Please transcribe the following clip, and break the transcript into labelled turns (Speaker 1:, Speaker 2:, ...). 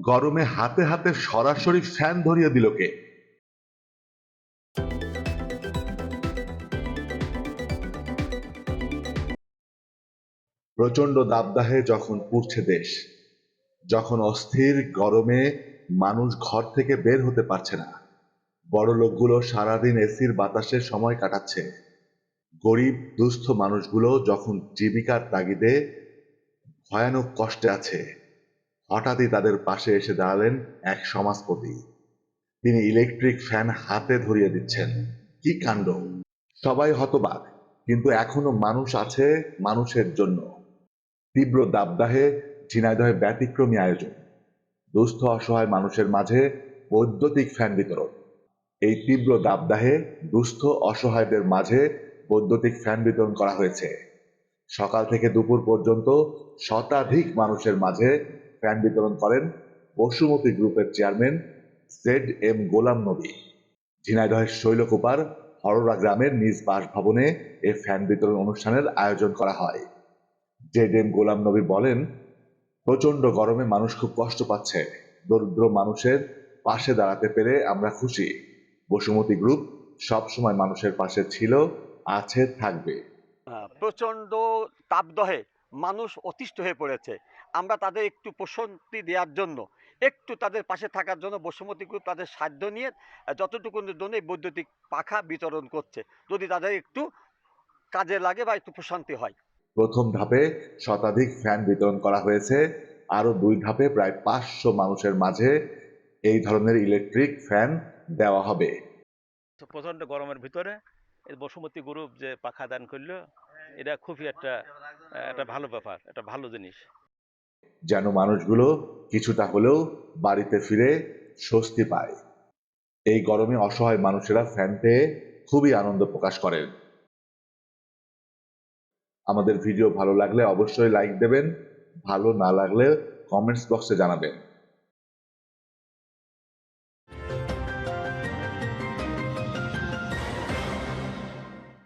Speaker 1: গরমে হাতে হাতে সরাসরি ফ্যান ধরিয়ে দিল কে? প্রচণ্ড দাবদাহে যখন পুড়ছে দেশ, যখন অস্থির গরমে মানুষ ঘর থেকে বের হতে পারছে না, বড় লোকগুলো সারাদিন এসির বাতাসে সময় কাটাচ্ছে। গরিব, দুস্থ মানুষগুলো যখন জীবিকার তাগিদে ভয়ানক কষ্টে আছে হঠাৎই তাদের পাশে এসে দাঁড়ালেন এক সমাজপতি। তিনি ইলেকট্রিক ফ্যান হাতে ধরিয়ে দিচ্ছেন। কি কাণ্ড? সবাই হতবাক, কিন্তু এখনও মানুষ আছে মানুষের জন্য। তীব্র দাবদাহে ঝিনাইদহে ব্যতিক্রমী আয়োজন। দুস্থ, অসহায় মানুষের মাঝে বৈদ্যুতিক ফ্যান বিতরণ। এই তীব্র দাবদাহে দুস্থ, অসহায়দের মাঝে বৈদ্যুতিক ফ্যান বিতরণ করা হয়েছে। সকাল থেকে দুপুর পর্যন্ত শতাধিক মানুষের মাঝে ফ্যান বিতরণ করেন বসুমতী গ্রুপের chairman Z M Ghulam Nabi. ঝিনাইদহের শৈলকুপার হররা গ্রামের নিজ বাসভবনে এ ফ্যান বিতরণ অনুষ্ঠানের আয়োজন করা হয়। জেড এম গোলাম নবী বলেন প্রচণ্ড গরমে মানুষ খুব কষ্ট পাচ্ছে। দরিদ্র মানুষের পাশে দাঁড়াতে পেরে আমরা খুশি। বসুমতী গ্রুপ সবসময় মানুষের পাশে ছিল, আছে, থাকবে।
Speaker 2: প্রচণ্ড তাপদহে মানুষ অতিষ্ঠ হয়ে পড়েছে। আমরা তাদের একটু প্রশান্তি দেওয়ার জন্য একটু তাদের পাশে থাকার জন্য বসুমতী গ্রুপ তাদের সাধ্য নিয়ে যতটুকু জন্য বৈদ্যুতিক পাখা বিতরণ করছে যদি তাদের একটু কাজে লাগে বা একটু প্রশান্তি হয়।
Speaker 1: প্রথম ধাপে শতাধিক ফ্যান বিতরণ করা হয়েছে। আরও দুই ধাপে প্রায় পাঁচশো মানুষের মাঝে এই ধরনের ইলেকট্রিক ফ্যান দেওয়া হবে।
Speaker 3: তো প্রচণ্ড গরমের ভিতরে বসুমতী গ্রুপ যে পাখা দান করল এটা খুবই একটা একটা ভালো ব্যাপার, একটা ভালো জিনিস।
Speaker 1: যেন মানুষগুলো কিছুটা হলেও বাড়িতে ফিরে স্বস্তি পায়। এই গরমে অসহায় মানুষেরা ফ্যান পেয়ে খুবই আনন্দ প্রকাশ করেন। আমাদের ভিডিও ভালো লাগলে অবশ্যই লাইক দেবেন, ভালো না লাগলে কমেন্টস বক্সে জানাবেন।